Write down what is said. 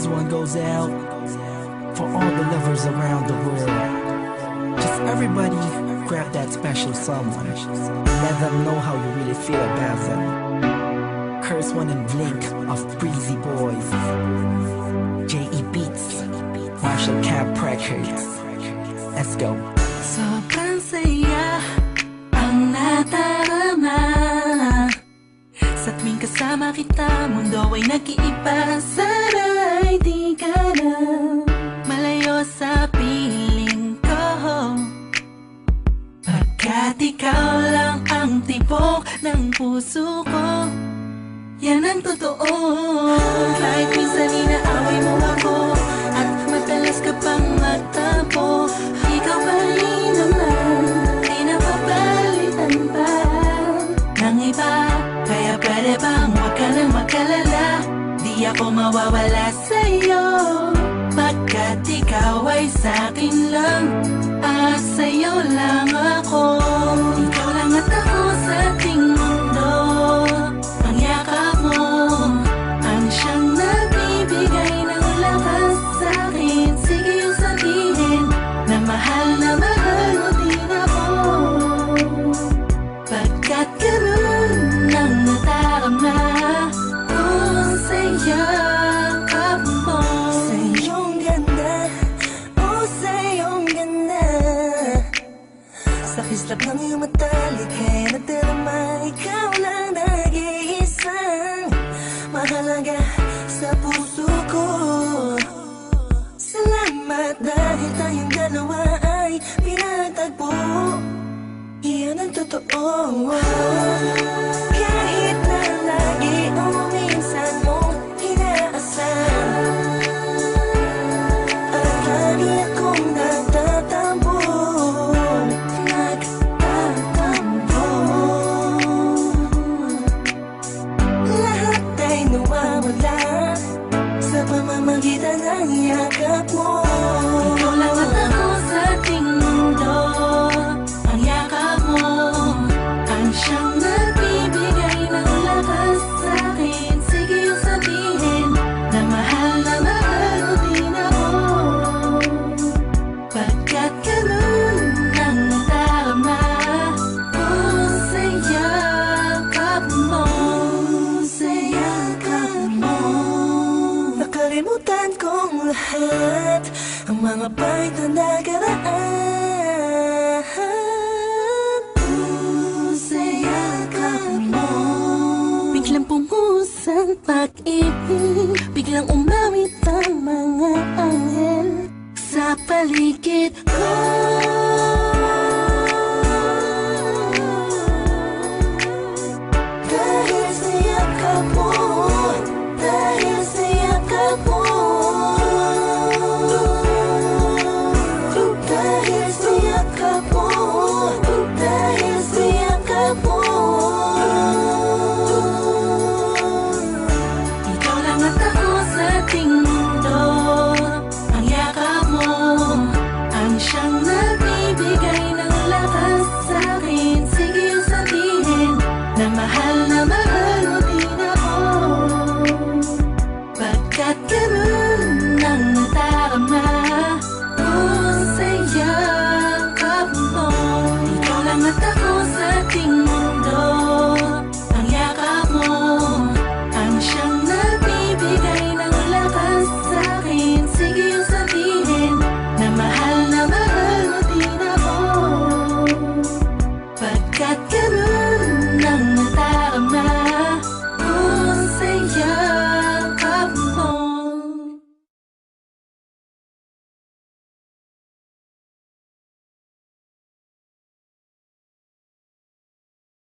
This one goes out for all the lovers around the world. Just everybody grab that special someone. Let them know how you really feel about them. Curse one and blink of Breezy Boys. J.E. Beats. Marshall Camp Records. Let's go. Sobrang saya ang nadarama Sa tuwing kasama kita, mundo ay nag-iiba tibok ng puso ko. Yan ang totoo. Kahit minsan inaaway mo ako At madalas ka pang magtampo Ikaw pa rin naman Di napapalitan pa Ng iba. Kaya pwede bang huwag ka nang magkalala? Di ako mawawala sa'yo. Pagkat ikaw ay sa'kin lang At sa'yo lang Sa kislap ng iyong mata, likay nadarama Ikaw lang nag-iisang mahalaga sa puso ko. Salamat dahil tayong dalawa ay Iyan ang totoo Kahit Nakalimutan kong lahat Ang mga pahit na nakaraan sa yakap mo. Biglang pumusan pag-ibig. Biglang umawit ang mga anghel. Sa paligid как